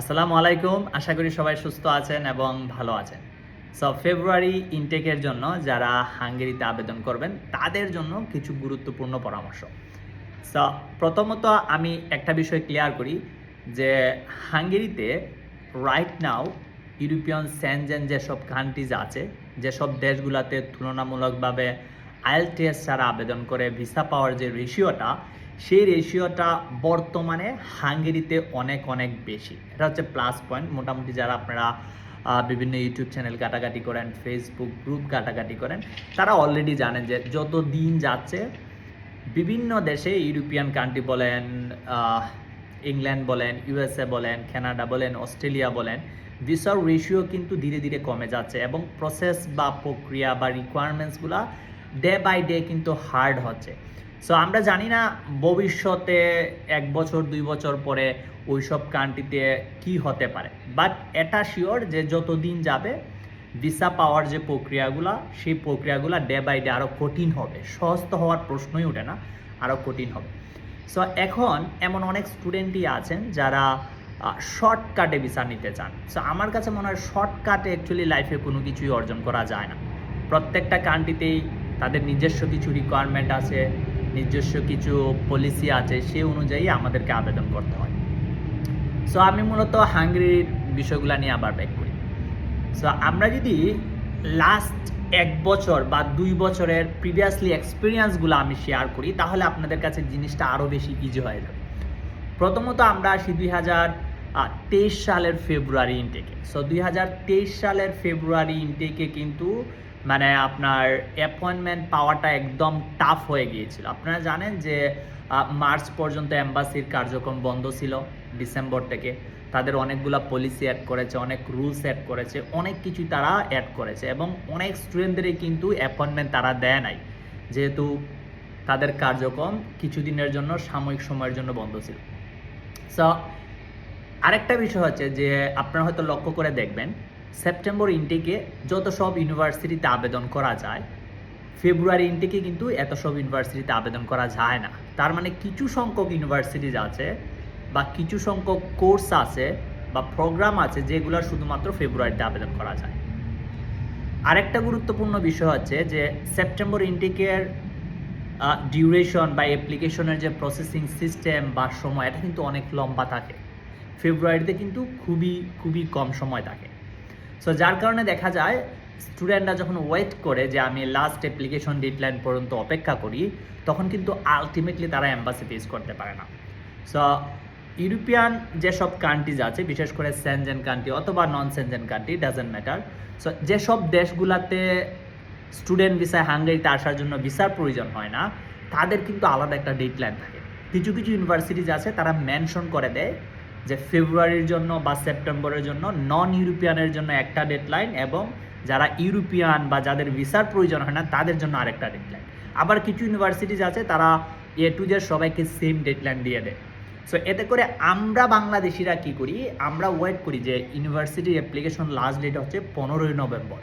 আসসালামু আলাইকুম। আশা করি সবাই সুস্থ আছেন এবং ভালো আছেন। সো ফেব্রুয়ারি ইনটেকের জন্য যারা হাঙ্গেরিতে আবেদন করবেন, তাদের জন্য কিছু গুরুত্বপূর্ণ পরামর্শ। সো প্রথমত আমি একটা বিষয় ক্লিয়ার করি যে হাঙ্গেরিতে রাইট নাও ইউরোপিয়ান স্যানজেন যেসব কান্ট্রিজ আছে, যেসব দেশগুলোতে তুলনামূলকভাবে আইএলটিএস ছাড়া আবেদন করে ভিসা পাওয়ার যে রেশিওটা সেই রেশিওটা বর্তমানে হাঙ্গেরিতে অনেক অনেক বেশি। এটা হচ্ছে প্লাস পয়েন্ট মোটামুটি যারা আপনারা বিভিন্ন ইউটিউব চ্যানেল কাটাকাটি করেন ফেসবুক গ্রুপ কাটাকাটি করেন, তারা অলরেডি জানেন যে যত দিন যাচ্ছে, বিভিন্ন দেশে ইউরোপিয়ান কান্ট্রি বলেন ইংল্যান্ড বলেন ইউএসএ বলেন কানাডা বলেন অস্ট্রেলিয়া বলেন ভিসার রেশিও কিন্তু ধীরে ধীরে কমে যাচ্ছে এবং প্রসেস বা প্রক্রিয়া বা রিকোয়ারমেন্টসগুলো ডে বাই ডে কিন্তু হার্ড হচ্ছে। সো আমরা জানি না ভবিষ্যতে এক বছর, দুই বছর পরে ওইসব কান্ট্রিতে কি হতে পারে। বাট এটা শিওর যে যতদিন যাবে ভিসা পাওয়ার যে প্রক্রিয়াগুলো, সেই প্রক্রিয়াগুলো ডে বাই ডে আরও কঠিন হবে। সহজ হওয়ার প্রশ্নই ওঠে না আরও কঠিন হবে। সো এখন এমন অনেক স্টুডেন্টই আছেন যারা শর্টকাটে ভিসা নিতে চান। সো আমার কাছে মনে হয় শর্টকাটে অ্যাকচুয়ালি লাইফে কোনো কিছুই অর্জন করা যায় না। প্রত্যেকটা কান্ট্রিতেই তাদের নিজস্ব কিছু রিকোয়ারমেন্ট আছে। নিজস্ব কিছু পলিসি আছে সেই অনুযায়ী আমাদেরকে আবেদন করতে হয়। সো আমি মূলত হাঙ্গেরির বিষয়গুলো নিয়ে আবার ব্যাক করি। সো আমরা যদি লাস্ট এক বছর বা দুই বছরের প্রিভিয়াসলি এক্সপিরিয়েন্সগুলো আমি শেয়ার করি, তাহলে আপনাদের কাছে জিনিসটা আরও বেশি ইজি হয়ে যাবে। প্রথমত আমরা আসি দুই হাজার তেইশ সালের ফেব্রুয়ারি ইনটেকে সো দুই হাজার তেইশ সালের ফেব্রুয়ারি ইনটেকে কিন্তু মানে আপনার অ্যাপয়েন্টমেন্ট পাওয়াটা একদম টাফ হয়ে গিয়েছিল। আপনারা জানেন যে মার্চ পর্যন্ত অ্যাম্বাসির কার্যক্রম বন্ধ ছিল ডিসেম্বর থেকে। তাদের অনেকগুলা পলিসি অ্যাড করেছে, অনেক রুলস অ্যাড করেছে, অনেক কিছুই তারা অ্যাড করেছে এবং অনেক স্টুডেন্টদেরই কিন্তু অ্যাপয়েন্টমেন্ট তারা দেয় নাই। যেহেতু তাদের কার্যক্রম কিছুদিনের জন্য, সাময়িক সময়ের জন্য বন্ধ ছিল। সো আরেকটা বিষয় হচ্ছে যে, আপনারা হয়তো লক্ষ্য করে দেখবেন সেপ্টেম্বর ইনটেকে যত সব ইউনিভার্সিটিতে আবেদন করা যায় ফেব্রুয়ারি ইনটেকে কিন্তু এত সব ইউনিভার্সিটিতে আবেদন করা যায় না। তার মানে কিছু সংখ্যক ইউনিভার্সিটিজ আছে বা কিছু সংখ্যক কোর্স আছে বা প্রোগ্রাম আছে যেগুলো শুধুমাত্র ফেব্রুয়ারিতে আবেদন করা যায়। আরেকটা গুরুত্বপূর্ণ বিষয় হচ্ছে যে সেপ্টেম্বর ইনটেকের ডিউরেশন বা অ্যাপ্লিকেশনের যে প্রসেসিং সিস্টেম বা সময়, এটা কিন্তু অনেক লম্বা থাকে। ফেব্রুয়ারিতে কিন্তু খুবই খুবই কম সময় থাকে। সো যার কারণে দেখা যায় স্টুডেন্টরা যখন ওয়েট করে যে আমি লাস্ট অ্যাপ্লিকেশন ডেডলাইন পর্যন্ত অপেক্ষা করি, তখন কিন্তু আলটিমেটলি তারা অ্যাম্বাসি ফেস করতে পারে না। সো ইউরোপিয়ান যেসব কান্ট্রিজ আছে, বিশেষ করে সেনজেন কান্ট্রি অথবা non Schengen country doesn't matter so যেসব দেশগুলাতে স্টুডেন্ট ভিসায় হাঙ্গেরিতে আসার জন্য ভিসার প্রয়োজন হয় না, তাদের কিন্তু আলাদা একটা ডেডলাইন থাকে। কিছু কিছু ইউনিভার্সিটিজ আছে, তারা মেনশন করে দেয় যে ফেব্রুয়ারির জন্য বা সেপ্টেম্বরের জন্য নন ইউরোপিয়ানের জন্য একটা ডেডলাইন এবং যারা ইউরোপিয়ান বা যাদের ভিসার প্রয়োজন হয় না, তাদের জন্য আরেকটা ডেডলাইন আবার কিছু ইউনিভার্সিটিজ আছে, তারা এ টু জেড সবাইকে সেম ডেডলাইন দিয়ে দেয়। সো এতে করে আমরা বাংলাদেশিরা কি করি? আমরা ওয়েট করি যে ইউনিভার্সিটির অ্যাপ্লিকেশন লাস্ট ডেট হচ্ছে পনেরোই নভেম্বর।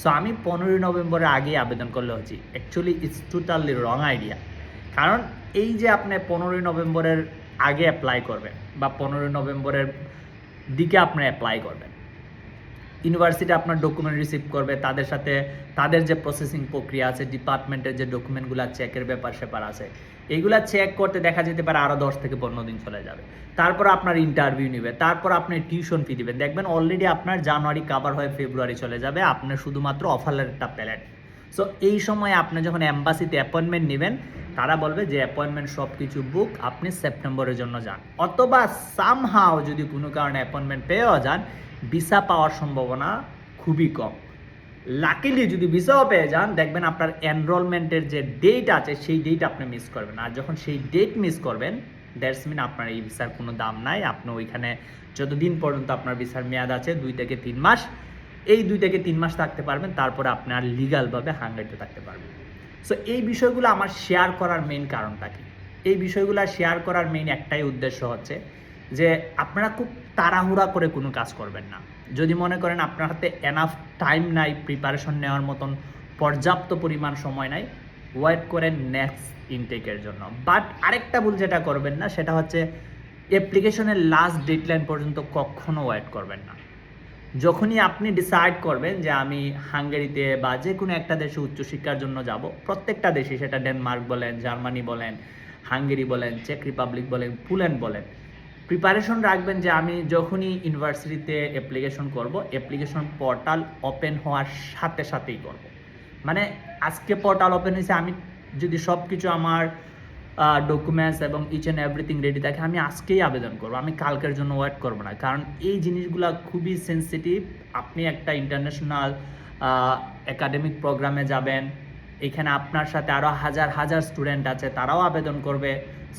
সো আমি পনেরোই নভেম্বরের আগে আবেদন করলে হচ্ছি actually it's totally wrong idea কারণ এই যে আপনি পনেরোই নভেম্বরের আগে অ্যাপ্লাই করবেন বা পনেরোই নভেম্বরের দিকে আপনি অ্যাপ্লাই করবেন। ইউনিভার্সিটি আপনার ডকুমেন্ট রিসিভ করবে, তাদের সাথে তাদের যে প্রসেসিং প্রক্রিয়া আছে ডিপার্টমেন্টের যে ডকুমেন্টগুলো চেকের ব্যাপার সেপার আছে এইগুলা চেক করতে দেখা যেতে পারে আরও দশ থেকে পনেরো দিন চলে যাবে। তারপর আপনার ইন্টারভিউ নেবে, তারপর আপনি টিউশন ফি দিবেন। দেখবেন অলরেডি আপনার জানুয়ারি কাভার হয়ে ফেব্রুয়ারি চলে যাবে আপনার শুধুমাত্র অফার লেটারটা পেলেন। সো এই সময় আপনি যখন অ্যাম্বাসিতে অ্যাপয়েন্টমেন্ট নেবেন, তারা বলবে যে অ্যাপয়েন্টমেন্ট সব কিছু বুক আপনি সেপ্টেম্বরের জন্য যান। অথবা সামহাও যদি কোনো কারণে অ্যাপয়েন্টমেন্ট পেয়েও যান ভিসা পাওয়ার সম্ভাবনা খুবই কম। লাকিলি যদি ভিসাও পেয়ে যান, দেখবেন আপনার এনরোলমেন্টের যে ডেট আছে, সেই ডেট আপনি মিস করবেন। আর যখন সেই ডেট মিস করবেন দ্যাটস মিন আপনার এই ভিসার কোনো দাম নাই। আপনি ওইখানে যতদিন পর্যন্ত আপনার ভিসার মেয়াদ আছে, দুই থেকে তিন মাস এই দুই থেকে তিন মাস থাকতে পারবেন, তারপরে আপনার লিগালভাবে হাঙ্গারিতে থাকতে পারবেন। সো এই বিষয়গুলো আমার শেয়ার করার মেইন কারণটা কি? এই বিষয়গুলো শেয়ার করার মেইন একটাই উদ্দেশ্য হচ্ছে যে, আপনারা খুব তাড়াহুড়া করে কোনো কাজ করবেন না। যদি মনে করেন আপনার হাতে এনাফ টাইম নাই প্রিপারেশন নেওয়ার মতন পর্যাপ্ত পরিমাণ সময় নাই ওয়েট করেন নেক্সট ইনটেকের জন্য। বাট আরেকটা ভুল যেটা করবেন না, সেটা হচ্ছে অ্যাপ্লিকেশনের লাস্ট ডেডলাইন পর্যন্ত কখনো ওয়েট করবেন না। যখনই আপনি ডিসাইড করবেন যে আমি হাঙ্গেরিতে বা যে কোনো একটা দেশে উচ্চশিক্ষার জন্য যাব, প্রত্যেকটা দেশে সেটা ডেনমার্ক বলেন জার্মানি বলেন হাঙ্গেরি বলেন চেক রিপাবলিক বলেন পুল্যান্ড বলেন প্রিপারেশন রাখবেন যে আমি যখনই ইউনিভার্সিটিতে অ্যাপ্লিকেশন করব অ্যাপ্লিকেশন পোর্টাল ওপেন হওয়ার সাথে সাথেই করব। মানে আজকে পোর্টাল ওপেন হয়েছে, আমি যদি সব কিছু আমার ডকুমেন্টস এবং ইচ অ্যান্ড এভরিথিং রেডি থাকে, আমি আজকেই আবেদন করব। আমি কালকের জন্য ওয়েট করব না। কারণ এই জিনিসগুলো খুবই সেন্সিটিভ আপনি একটা ইন্টারন্যাশনাল একাডেমিক প্রোগ্রামে যাবেন। এখানে আপনার সাথে আরও হাজার হাজার স্টুডেন্ট আছে, তারাও আবেদন করবে।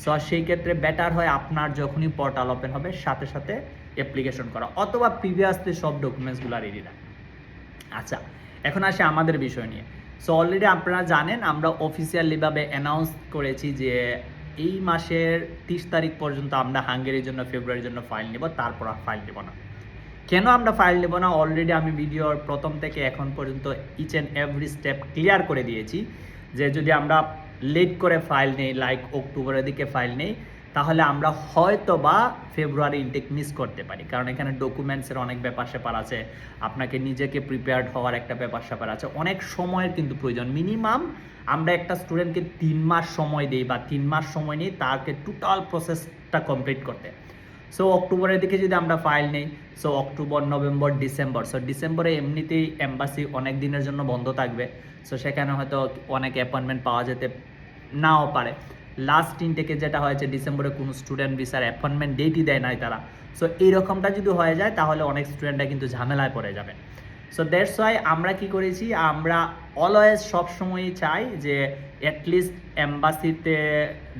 সো সেই ক্ষেত্রে বেটার হয় আপনার যখনই পোর্টাল ওপেন হবে, সাথে সাথে অ্যাপ্লিকেশন করা। অথবা প্রিভিয়াসলি সব ডকুমেন্টসগুলো রেডি রাখা। আচ্ছা এখন আসে আমাদের বিষয় নিয়ে। সো অলরেডি আপনারা জানেন, আমরা অফিসিয়ালিভাবে অ্যানাউন্স করেছি যে এই মাসের তিরিশ তারিখ পর্যন্ত আমরা হাঙ্গেরির জন্য, ফেব্রুয়ারির জন্য ফাইল নেব, তারপর ফাইল নেব না। কেন আমরা ফাইল নেব না? অলরেডি আমি ভিডিওর প্রথম থেকে এখন পর্যন্ত each and every step clear করে দিয়েছি যে যদি আমরা লেট করে ফাইল নেই লাইক অক্টোবরের দিকে ফাইল নেই তাহলে আমরা হয়তো বা ফেব্রুয়ারি ইনটেক মিস করতে পারি। কারণ এখানে ডকুমেন্টসের অনেক ব্যাপার স্যাপার আছে। আপনাকে নিজেকে প্রিপেয়ার্ড হওয়ার একটা ব্যাপার স্যাপার আছে। অনেক সময়ের কিন্তু প্রয়োজন। মিনিমাম আমরা একটা স্টুডেন্টকে তিন মাস সময় দিই বা তিন মাস সময় নিই তাকে টোটাল প্রসেসটা কমপ্লিট করতে। সো অক্টোবরের দিকে যদি আমরা ফাইল নেই so October, November, December. So ডিসেম্বরে এমনিতেই এম্বাসি অনেক দিনের জন্য বন্ধ থাকবে। সো সেখানে হয়তো অনেক অ্যাপয়েন্টমেন্ট পাওয়া যেতে নাও পারে। লাস্ট ইনটেকে যেটা হয়েছে ডিসেম্বরে কোনো স্টুডেন্ট ভিসার অ্যাপয়েন্টমেন্ট ডেটই দেয় নাই তারা। সো এইরকমটা যদি হয়ে যায়, তাহলে অনেক স্টুডেন্টরা কিন্তু ঝামেলায় পড়ে যাবে। সো দ্যাটস ওয়াই আমরা কি করেছি, আমরা অলওয়েজ সবসময়ই চাই যে অ্যাটলিস্ট এম্বাসিতে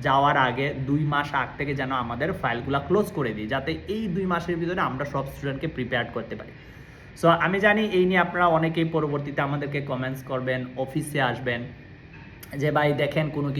যাওয়ার আগে দুই মাস আগ থেকে যেন আমাদের ফাইলগুলো ক্লোজ করে দিই, যাতে এই দুই মাসের ভিতরে আমরা সব স্টুডেন্টকে প্রিপেয়ার করতে পারি। সো আমি জানি এই নিয়ে আপনারা অনেকেই পরবর্তীতে আমাদেরকে কমেন্টস করবেন অফিসে আসবেন, যে ভাই দেখেন কোনো কিছু